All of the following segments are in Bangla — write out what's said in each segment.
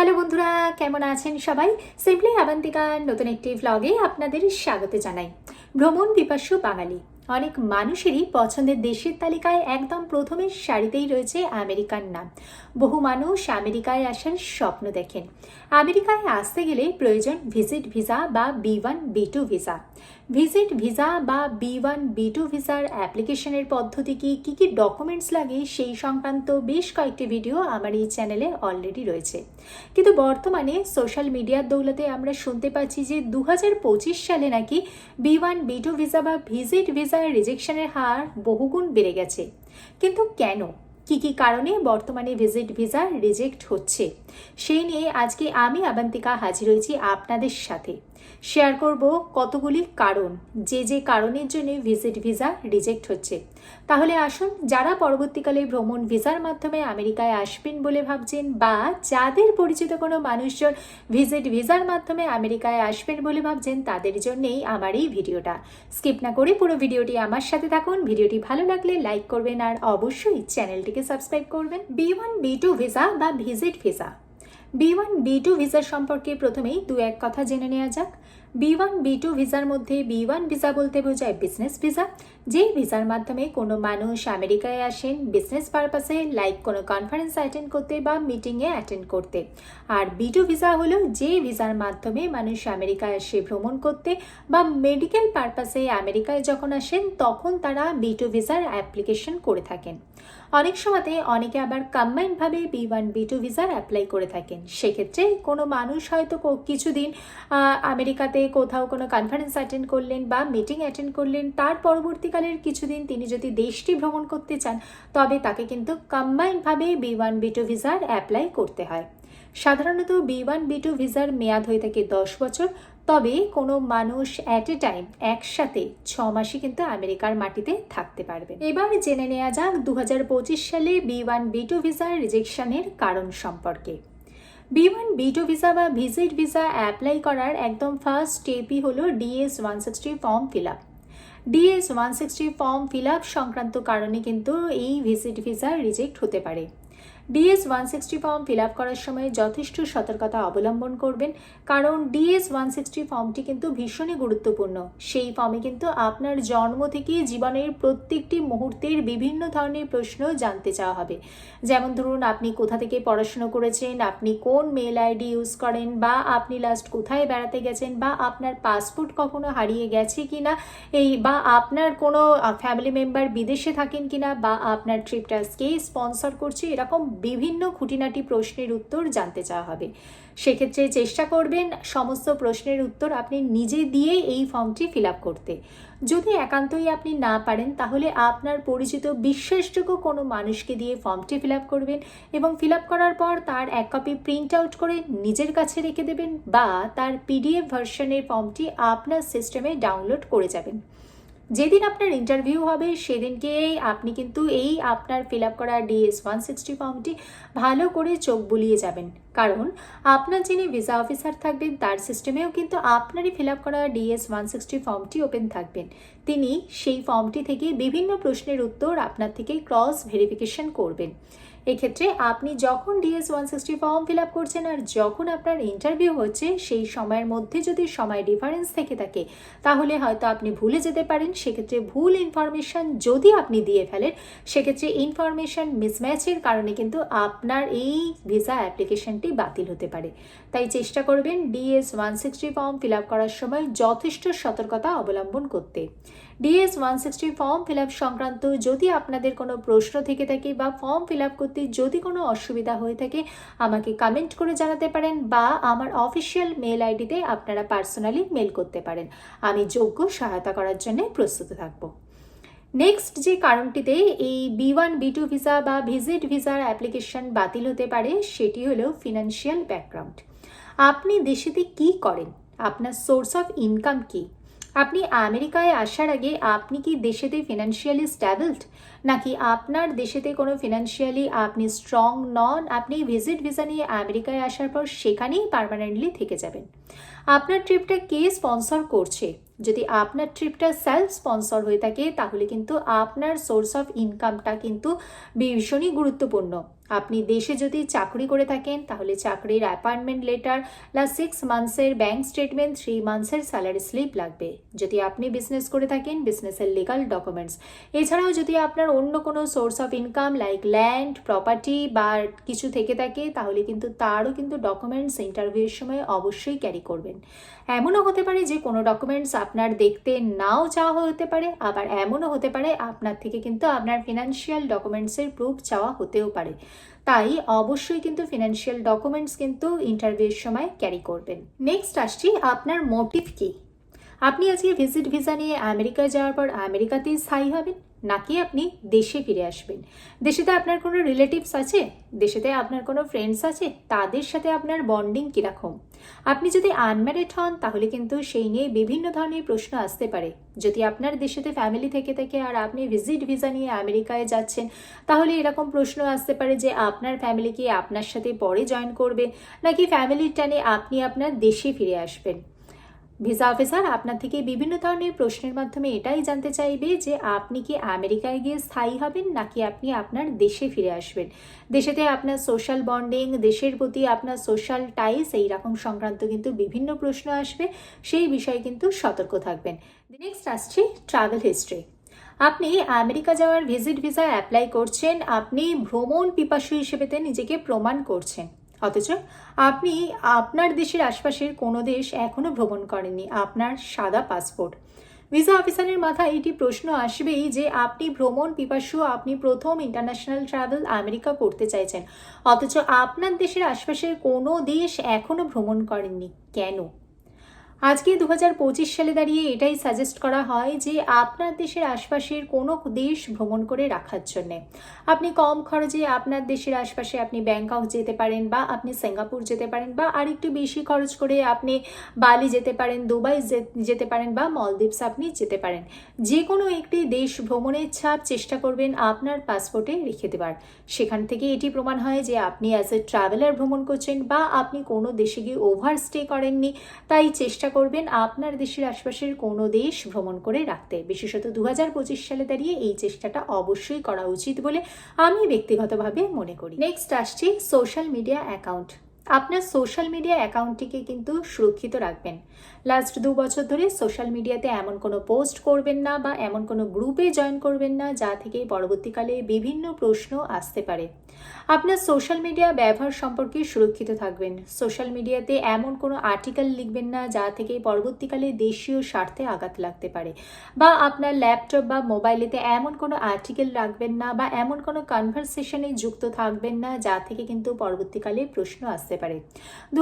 হ্যালো বন্ধুরা, কেমন আছেন সবাই? সিম্পলি আবান্তিকার নতুন একটি ভ্লগে আপনাদের স্বাগত জানাই। ভ্রমণ বিপাস্য বাঙালি। অনেক মানুষেরই পছন্দের দেশের তালিকায় একদম প্রথমের সারিতেই রয়েছে আমেরিকার নাম। বহু মানুষ আমেরিকায় আসার স্বপ্ন দেখেন। আমেরিকায় আসতে গেলে প্রয়োজন ভিজিট ভিসা বা B one, B two visa. Visit visa বা বি ওয়ান, বি টু ভিসার অ্যাপ্লিকেশনের পদ্ধতি কি, কী কী ডকুমেন্টস লাগে সেই সংক্রান্ত বেশ কয়েকটি ভিডিও আমার এই চ্যানেলে অলরেডি রয়েছে। কিন্তু বর্তমানে সোশ্যাল মিডিয়ার দৌলতে আমরা শুনতে পাচ্ছি যে দু হাজার পঁচিশ সালে নাকি B one, B two visa বা ভিজিট ভিসার রিজেকশনের হার বহুগুণ বেড়ে গেছে। কিন্তু কেন? কি কি কারণে বর্তমানে ভিজিট ভিসা রিজেক্ট হচ্ছে? সেই নিয়ে আজকে আমি আবান্তিকা হাজির হয়েছি আপনাদের সাথে। শেয়ার করব কতগুলি কারণ, যে যে কারণের জন্য ভিজিট ভিসা রিজেক্ট হচ্ছে। তাহলে আসুন, যারা পরবর্তীকালে ভ্রমণ ভিসার মাধ্যমে আমেরিকায় আসবেন বলে ভাবছেন বা যাদের পরিচিত কোনো মানুষজন ভিজিট ভিসার মাধ্যমে আমেরিকায় আসবেন বলে ভাবছেন, তাদের জন্যেই আমার এই ভিডিওটা। স্কিপ না করে পুরো ভিডিওটি আমার সাথে থাকুন। ভিডিওটি ভালো লাগলে লাইক করবেন আর অবশ্যই চ্যানেলটিকে সাবস্ক্রাইব করবেন। B one B two visa বা visit visa B one, B two ভিসার সম্পর্কে প্রথমেই দু এক কথা জেনে নেওয়া যাক। বি ওয়ান, বি টু ভিসার মধ্যে বি ওয়ান ভিসা বলতে বোঝায় বিজনেস ভিসা যে ভিসার মাধ্যমে কোনো মানুষ আমেরিকায় আসেন বিজনেস পারপাসে লাইক কোনো কনফারেন্স অ্যাটেন্ড করতে বা মিটিংয়ে অ্যাটেন্ড করতে। আর বি টু ভিসা হলো যে ভিসার মাধ্যমে মানুষ আমেরিকায় আসে ভ্রমণ করতে বা মেডিকেল পারপাসে আমেরিকায় যখন আসেন, তখন তারা বি টু ভিসার অ্যাপ্লিকেশন করে থাকেন। অনেক সময়তে অনেকে আবার কম্বাইন্ডভাবে বি ওয়ান বি টু ভিসার অ্যাপ্লাই করে থাকেন। সেক্ষেত্রে কোনো মানুষ হয়তো কিছুদিন আমেরিকাতে কোথাও কোনো কনফারেন্স অ্যাটেন্ড করলেন বা মিটিং অ্যাটেন্ড করলেন, তার পরবর্তীকালের কিছুদিন তিনি যদি দেশটি ভ্রমণ করতে চান, তবে তাকে কিন্তু কম্বাইন্ডভাবে বি ওয়ান বি টু ভিসার অ্যাপ্লাই করতে হয়। সাধারণত বি ওয়ান বি টু ভিসার মেয়াদ হয়ে থাকে দশ বছর। তবে কোনো মানুষ অ্যাট এ টাইম একসাথে ছ মাসই কিন্তু আমেরিকার মাটিতে থাকতে পারবে। এবার জেনে নেওয়া যাক দু হাজার পঁচিশ সালে বি ওয়ান বি টু ভিসার রিজেকশনের কারণ সম্পর্কে। B one B two visa বা ভিজিট ভিসা অ্যাপ্লাই করার একদম ফার্স্ট স্টেপই হলো DS one sixty form fill up DS one sixty form fill up সংক্রান্ত কারণে কিন্তু এই ভিজিট ভিসা রিজেক্ট হতে পারে। DS one sixty form fill up করার সময় যথেষ্ট সতর্কতা অবলম্বন করবেন, কারণ ডিএস ওয়ান সিক্সটি ফর্মটি কিন্তু ভীষণই গুরুত্বপূর্ণ। সেই ফর্মে কিন্তু আপনার জন্ম থেকে জীবনের প্রত্যেকটি মুহূর্তের বিভিন্ন ধরনের প্রশ্ন জানতে চাওয়া হবে। যেমন ধরুন, আপনি কোথা থেকে পড়াশুনো করেছেন, আপনি কোন মেল আইডি ইউজ করেন, বা আপনি লাস্ট কোথায় বেড়াতে গেছেন, বা আপনার পাসপোর্ট কখনো হারিয়ে গেছে কি না এই বা আপনার কোনো ফ্যামিলি মেম্বার বিদেশে থাকেন কিনা, বা আপনার ট্রিপটা কে স্পন্সর করছে, এরকম বিভিন্ন খুঁটিনাটি প্রশ্নের উত্তর জানতে চাওয়া হবে। সেক্ষেত্রে চেষ্টা করবেন সমস্ত প্রশ্নের উত্তর আপনি নিজে দিয়ে এই ফর্মটি ফিল আপ করতে। যদি একান্তই আপনি না পারেন, তাহলে আপনার পরিচিত বিশ্বাসযোগ্য কোনো মানুষকে দিয়ে ফর্মটি ফিল আপ করবেন এবং ফিল আপ করার পর তার এক কপি প্রিন্ট আউট করে নিজের কাছে রেখে দেবেন বা তার পিডিএফ ভার্সনের ফর্মটি আপনার সিস্টেমে ডাউনলোড করে যাবেন। যেদিন আপনার ইন্টারভিউ হবে, সেদিনকে আপনি কিন্তু এই আপনার ফিল আপ করা ডিএস ওয়ান সিক্সটি ফর্মটি ভালো করে চোখ বুলিয়ে যাবেন। কারণ আপনার যিনি ভিসা অফিসার থাকবেন, তার সিস্টেমেও কিন্তু আপনারই ফিল আপ করা ডিএস ওয়ান সিক্সটি ফর্মটি ওপেন থাকবেন। তিনি সেই ফর্মটি থেকে বিভিন্ন প্রশ্নের উত্তর আপনার থেকে ক্রস ভেরিফিকেশন করবেন। এক্ষেত্রে আপনি যখন DS one sixty form fill up করছেন আর যখন আপনার ইন্টারভিউ হচ্ছে, সেই সময়ের মধ্যে যদি সময় ডিফারেন্স থেকে থাকে, তাহলে হয়তো আপনি ভুলে যেতে পারেন। সেক্ষেত্রে ভুল ইনফরমেশন যদি আপনি দিয়ে ফেলেন, সেক্ষেত্রে ইনফরমেশন মিসম্যাচের কারণে কিন্তু আপনার এই ভিসা অ্যাপ্লিকেশনটি বাতিল হতে পারে। তাই চেষ্টা করবেন DS one sixty form fill up করার সময় যথেষ্ট সতর্কতা অবলম্বন করতে। DS one sixty form fill up সংক্রান্ত যদি আপনাদের কোনো প্রশ্ন থেকে থাকে বা ফর্ম ফিল আপ করতে যদি কোনো অসুবিধা হয়ে থাকে, আমাকে কমেন্ট করে জানাতে পারেন বা আমার অফিসিয়াল মেল আইডিতে আপনারা পার্সোনালি মেল করতে পারেন। আমি যোগ্য সহায়তা করার জন্য প্রস্তুত থাকব। নেক্সট যে কারণটিতে এই B one B two visa বা ভিজিট ভিসার অ্যাপ্লিকেশন বাতিল হতে পারে, সেটি হলো ফিনান্সিয়াল ব্যাকগ্রাউন্ড আপনি দেশেতে কি করেন? আপনার সোর্স অফ ইনকাম কি? আপনি আমেরিকায় আসার আগে আপনি কি দেশেতে ফিনান্সিয়ালি স্ট্যাবলড নাকি আপনার দেশেতে কোনো ফিনান্সিয়ালি আপনি স্ট্রং নন, আপনি ভিজিট ভিসা নিয়ে আমেরিকায় আসার পর সেখানেই পার্মানেন্টলি থেকে যাবেন? আপনার ট্রিপটা কে স্পন্সর করছে? যদি আপনার ট্রিপটা সেলফ স্পন্সর হয়ে থাকে, তাহলে কিন্তু আপনার সোর্স অফ ইনকামটা কিন্তু ভীষণই গুরুত্বপূর্ণ। আপনি দেশে যদি চাকরি করে থাকেন, তাহলে চাকরির অ্যাপয়েন্টমেন্ট লেটার প্লাস সিক্স মান্থসের ব্যাঙ্ক স্টেটমেন্ট থ্রি মান্থসের স্যালারি স্লিপ লাগবে। যদি আপনি বিজনেস করে থাকেন বিজনেসের লিগাল ডকুমেন্টস এছাড়াও যদি আপনার অন্য কোনো source of income like land property বা কিছু থেকে থাকে, তাহলে কিন্তু তারও কিন্তু ডকুমেন্টস ইন্টারভিউয়ের সময় অবশ্যই ক্যারি করবেন। এমনও হতে পারে যে কোনো ডকুমেন্টস আপনার দেখতে নাও চাওয়া হতে পারে, আবার এমনও হতে পারে আপনার থেকে কিন্তু আপনার ফিনান্সিয়াল ডকুমেন্টসের প্রুফ চাওয়া হতেও পারে। তাই অবশ্যই কিন্তু ফিনান্সিয়াল ডকুমেন্টস কিন্তু ইন্টারভিউর সময় ক্যারি করবেন। নেক্সট আসছি, আপনার মোটিভ কি? আপনি আজকে ভিজিট ভিসা নিয়ে আমেরিকায় যাওয়ার পর আমেরিকাতেই স্থায়ী হবেন? নাকি আপনি দেশে ফিরে আসবেন। দেশেতে আপনার কোনো রিলেটিভস আছে? দেশেতে আপনার কোনো ফ্রেন্ডস আছে? তাদের সাথে আপনার বন্ডিং কীরকম? আপনি যদি আনম্যারিড হন, তাহলে কিন্তু সেই নিয়ে বিভিন্ন ধরনের প্রশ্ন আসতে পারে। যদি আপনার দেশেতে ফ্যামিলি থেকে থেকে আর আপনি ভিজিট ভিসা নিয়ে আমেরিকায় যাচ্ছেন, তাহলে এরকম প্রশ্ন আসতে পারে যে আপনার ফ্যামিলি কি আপনার সাথে পরে জয়েন করবে? নাকি ফ্যামিলির টানে আপনি আপনার দেশে ফিরে আসবেন? ভিসা অফিসার আপনার থেকে বিভিন্ন ধরনের প্রশ্নের মাধ্যমে এটাই জানতে চাইবে যে আপনি কি আমেরিকায় গিয়ে স্থায়ী হবেন নাকি আপনি আপনার দেশে ফিরে আসবেন। দেশেতে আপনার সোশ্যাল বন্ডিং দেশের প্রতি আপনার সোশ্যাল টাইস এই রকম সংক্রান্ত কিন্তু বিভিন্ন প্রশ্ন আসবে, সেই বিষয়ে কিন্তু সতর্ক থাকবেন। নেক্সট আসছে ট্রাভেল হিস্ট্রি আপনি আমেরিকা যাওয়ার ভিজিট ভিসা অ্যাপ্লাই করছেন, আপনি ভ্রমণ পিপাসু হিসেবেতে নিজেকে প্রমাণ করছেন। অথচ আপনি আপনার দেশের আশপাশের কোনো দেশ এখনও ভ্রমণ করেননি, আপনার সাদা পাসপোর্ট। ভিসা অফিসারের মাথায় এটি প্রশ্ন আসবেই যে আপনি ভ্রমণ পিপাসু, আপনি প্রথম ইন্টারন্যাশনাল ট্রাভেল আমেরিকা করতে চাইছেন। অথচ আপনার দেশের আশপাশের কোনো দেশ এখনও ভ্রমণ করেননি, কেন? আজকে দু হাজার পঁচিশ সালে দাঁড়িয়ে এটাই সাজেস্ট করা হয় যে আপনার দেশের আশপাশের কোনো দেশ ভ্রমণ করে রাখার জন্যে। আপনি কম খরচে আপনার দেশের আশপাশে আপনি ব্যাংকক যেতে পারেন বা আপনি সিঙ্গাপুর যেতে পারেন বা আর একটু বেশি খরচ করে আপনি বালি যেতে পারেন, দুবাই যেতে পারেন বা মলদ্বীপস আপনি যেতে পারেন। যে কোনো একটি দেশ ভ্রমণের ছাপ চেষ্টা করবেন আপনার পাসপোর্টে রেখে দেবার। সেখান থেকে এটি প্রমাণ হয় যে আপনি অ্যাজ এ ট্রাভেলার ভ্রমণ করছেন বা আপনি কোনো দেশে গিয়ে ওভার স্টে করেননি, তাই চেষ্টা করবেন আপনার দেশের আশপাশের কোনো দেশ ভ্রমণ করে রাখতে। বিশেষত দু হাজার পঁচিশ সালে দাঁড়িয়ে এই চেষ্টাটা অবশ্যই করা উচিত বলে আমি ব্যক্তিগতভাবে মনে করি। নেক্সট আসছি সোশ্যাল মিডিয়া অ্যাকাউন্ট আপনার সোশ্যাল মিডিয়া অ্যাকাউন্টটিকে কিন্তু সুরক্ষিত রাখবেন। লাস্ট দু বছর ধরে সোশ্যাল মিডিয়াতে এমন কোনো পোস্ট করবেন না বা এমন কোনো গ্রুপে জয়েন করবেন না যা থেকে পরবর্তীকালে বিভিন্ন প্রশ্ন আসতে পারে। আপনার সোশ্যাল মিডিয়া ব্যবহার সম্পর্কে সুরক্ষিত থাকবেন। সোশ্যাল মিডিয়াতে এমন কোনো আর্টিকেল লিখবেন না যা থেকে পরবর্তীকালে দেশীয় স্বার্থে আঘাত লাগতে পারে। বা আপনার ল্যাপটপ বা মোবাইলেতে এমন কোনো আর্টিকেল রাখবেন না বা এমন কোনো কনভারসেশনে যুক্ত থাকবেন না যা থেকে কিন্তু পরবর্তীকালে প্রশ্ন আসতে পারে। দু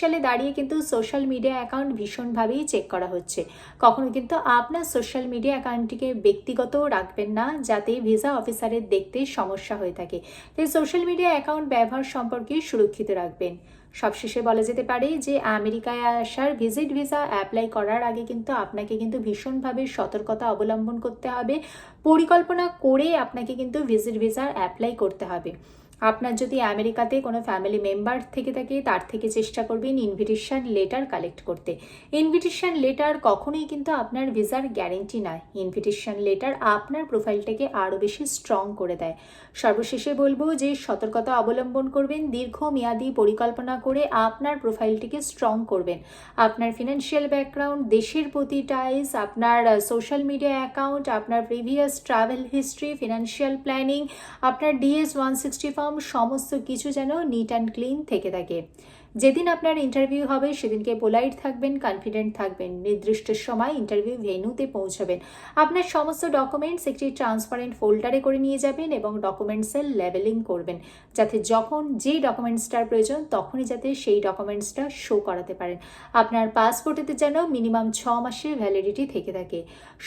সালে দাঁড়িয়ে কিন্তু সোশ্যাল মিডিয়া অ্যাকাউন্ট ভীষণভাবেই চেক করা হচ্ছে। কখনো কিন্তু আপনার সোশ্যাল মিডিয়া অ্যাকাউন্টটিকে ব্যক্তিগত রাখবেন না, যাতে ভিসা অফিসারের দেখতে সমস্যা হয়ে থাকে। তাই সোশ্যাল মিডিয়া অ্যাকাউন্ট ব্যবহার সম্পর্কে সুরক্ষিত রাখবেন। সবশেষে বলা যেতে পারে যে, আমেরিকায় আসার ভিজিট ভিসা অ্যাপ্লাই করার আগে কিন্তু আপনাকে কিন্তু ভীষণভাবে সতর্কতা অবলম্বন করতে হবে। পরিকল্পনা করে আপনাকে কিন্তু ভিজিট ভিসা অ্যাপ্লাই করতে হবে। আপনার যদি আমেরিকাতে কোনো ফ্যামিলি মেম্বার থেকে থাকে, তার থেকে চেষ্টা করবেন ইনভিটেশন লেটার কালেক্ট করতে। ইনভিটেশন লেটার কখনোই কিন্তু আপনার ভিসার গ্যারেন্টি নয়। ইনভিটেশন লেটার আপনার প্রোফাইলটাকে আরও বেশি স্ট্রং করে দেয়। সর্বশেষে বলব যে, সতর্কতা অবলম্বন করবেন, দীর্ঘমেয়াদী পরিকল্পনা করে আপনার প্রোফাইলটিকে স্ট্রং করবেন। আপনার ফিনান্সিয়াল ব্যাকগ্রাউন্ড দেশের প্রতি টাইস আপনার সোশ্যাল মিডিয়া অ্যাকাউন্ট আপনার previous travel history financial planning আপনার ডিএস ওয়ান সিক্সটি সমস্ত কিছু যেন নিট অ্যান্ড ক্লিন থেকে থাকে। যেদিন আপনার ইন্টারভিউ হবে, সেদিনকে পোলাইট থাকবেন কনফিডেন্ট থাকবেন। নির্দিষ্ট সময় ইন্টারভিউ ভেনুতে পৌঁছাবেন। আপনার সমস্ত ডকুমেন্টস একটি ট্রান্সপারেন্ট ফোল্ডারে করে নিয়ে যাবেন এবং ডকুমেন্টসের লেভেলিং করবেন, যাতে যখন যে ডকুমেন্টসটার প্রয়োজন, তখনই যাতে সেই ডকুমেন্টসটা শো করাতে পারেন। আপনার পাসপোর্টেতে যেন মিনিমাম ছ মাসের ভ্যালিডিটি থেকে থাকে।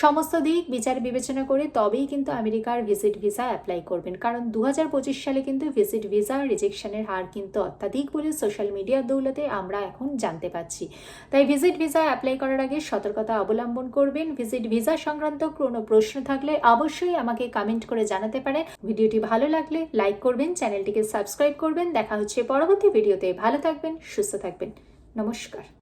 সমস্ত দিক বিচার বিবেচনা করে তবেই কিন্তু আমেরিকার ভিজিট ভিসা অ্যাপ্লাই করবেন। কারণ দু হাজার পঁচিশ সালে কিন্তু ভিজিট ভিসা রিজেকশনের হার কিন্তু অত্যাধিক বলে সোশ্যাল মিডিয়া মিডিয়ার দৌলতে আমরা এখন জানতে পাচ্ছি তাই ভিজিট ভিসা অ্যাপ্লাই করার আগে সতর্কতা অবলম্বন করবেন। ভিজিট ভিসা সংক্রান্ত কোনো প্রশ্ন থাকলে অবশ্যই আমাকে কমেন্ট করে জানাতে পারে ভিডিওটি ভালো লাগলে লাইক করবেন, চ্যানেলটিকে সাবস্ক্রাইব করবেন। দেখা হচ্ছে পরবর্তী ভিডিওতে ভালো থাকবেন, সুস্থ থাকবেন। নমস্কার।